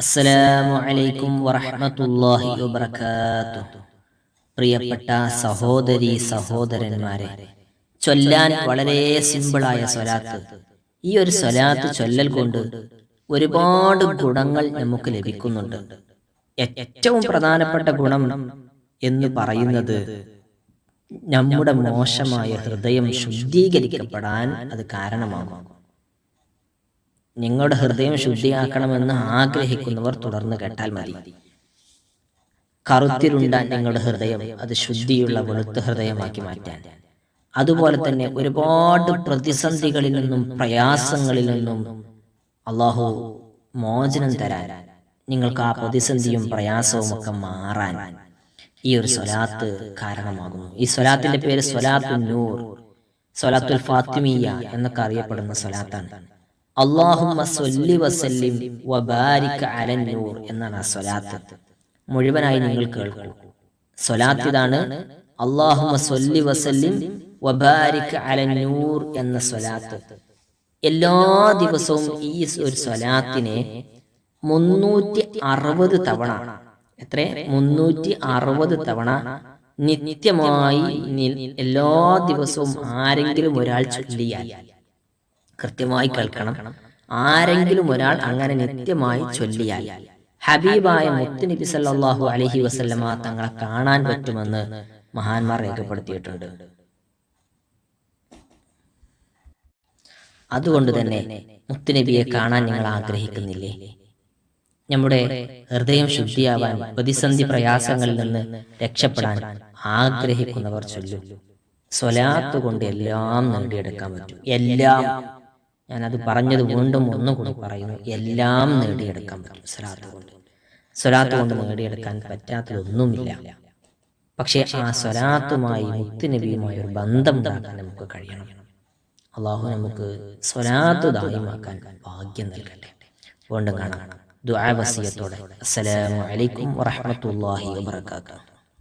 അസ്സലാമു അലൈക്കും വറഹ്മത്തുള്ളാഹി വബറകാതുഹു. പ്രിയപ്പെട്ട സഹോദരി സഹോദരന്മാരെ ചൊല്ലാൻ വളരെ സിമ്പിളായ സ്വലാത്ത്. ഈ ഒരു സ്വലാത്ത് ചൊല്ലൽ കൊണ്ട് ഒരുപാട് ഗുണങ്ങൾ നമുക്ക് ലഭിക്കുന്നുണ്ട്. ഏറ്റവും പ്രധാനപ്പെട്ട ഗുണം എന്ന് പറയുന്നത് നമ്മുടെ മോശമായ ഹൃദയം ശുദ്ധീകരിക്കപ്പെടാൻ അത് കാരണമാകും. നിങ്ങളുടെ ഹൃദയം ശുദ്ധിയാക്കണമെന്ന് ആഗ്രഹിക്കുന്നവർ തുടർന്ന് കേട്ടാൽ മതി. കറുത്തിരുണ്ട നിങ്ങളുടെ ഹൃദയം അത് ശുദ്ധിയുള്ള വെളുത്ത ഹൃദയമാക്കി മാറ്റാൻ. അതുപോലെ തന്നെ ഒരുപാട് പ്രതിസന്ധികളിൽ നിന്നും പ്രയാസങ്ങളിൽ നിന്നും അള്ളാഹു മോചനം തരാൻ നിങ്ങൾക്ക് ആ പ്രതിസന്ധിയും പ്രയാസവും ഒക്കെ മാറാൻ ഈ ഒരു സ്വലാത്ത് കാരണമാകുന്നു. ഈ സ്വലാത്തിന്റെ പേര് സ്വലാത്തു നൂർ സ്വലാത്തുൽ ഫാത്തിമിയ എന്നൊക്കെ അറിയപ്പെടുന്ന സ്വലാത്താണ്. അള്ളാഹുമ്മ സ്വല്ലി വസല്ലിം വബാരിക് അലന്നൂർ എന്നാണ് ആ സ്വലാത്ത്. മുഴുവനായി നിങ്ങൾ കേൾക്കൂ. സ്വലാത്ത് ഇതാണ് അള്ളാഹുമ്മ സ്വല്ലി വസല്ലിം വബാരിക് അലന്നൂർ എന്ന സ്വലാത്ത്. എല്ലാ ദിവസവും ഈ ഒരു സ്വലാത്തിനെ മുന്നൂറ്റി അറുപത് തവണ. എത്ര? മുന്നൂറ്റി അറുപത് തവണ നിത്യമായി എല്ലാ ദിവസവും ആരെങ്കിലും ഒരാൾ ചൊല്ലിയാൽ കൃത്യമായി കേൾക്കണം. ആരെങ്കിലും ഒരാൾ അങ്ങനെ നിത്യമായി ചൊല്ലിയാൽ ഹബീബായ മുത്തുനബി സല്ലാഹു അലഹി വസല്ലമ തങ്ങളെ കാണാൻ പറ്റുമെന്ന് മഹാന്മാർ രേഖപ്പെടുത്തിയിട്ടുണ്ട്. അതുകൊണ്ട് തന്നെ മുത്തുനബിയെ കാണാൻ നിങ്ങൾ ആഗ്രഹിക്കുന്നില്ലേ? നമ്മുടെ ഹൃദയം ശുദ്ധിയാവാൻ പ്രതിസന്ധി പ്രയാസങ്ങളിൽ നിന്ന് രക്ഷപ്പെടാൻ ആഗ്രഹിക്കുന്നവർ ചൊല്ലു. സ്വലാത്ത് കൊണ്ട് എല്ലാം നേടിയെടുക്കാൻ പറ്റും. എല്ലാം ഞാനത് പറഞ്ഞത് വീണ്ടും ഒന്നുകൂടി പറയുന്നു. എല്ലാം നേടിയെടുക്കാൻ പറ്റും. സ്വലാത്ത് കൊണ്ട്. സ്വലാത്ത് കൊണ്ട് നേടിയെടുക്കാൻ പറ്റാത്തതൊന്നുമില്ല. പക്ഷേ ആ സ്വലാത്തുമായി മുത്തുനബിയുമായി ഒരു ബന്ധം ഉണ്ടാക്കാൻ നമുക്ക് കഴിയണം. അള്ളാഹു നമുക്ക് സ്വലാത്ത് ദായമാക്കാൻ ഭാഗ്യം നൽകട്ടെ. വീണ്ടും കാണാം. ദുആ വസിയത്തോടെ. അസ്സലാമു അലൈക്കും വറഹ്മത്തുള്ളാഹി വബറകാതുഹു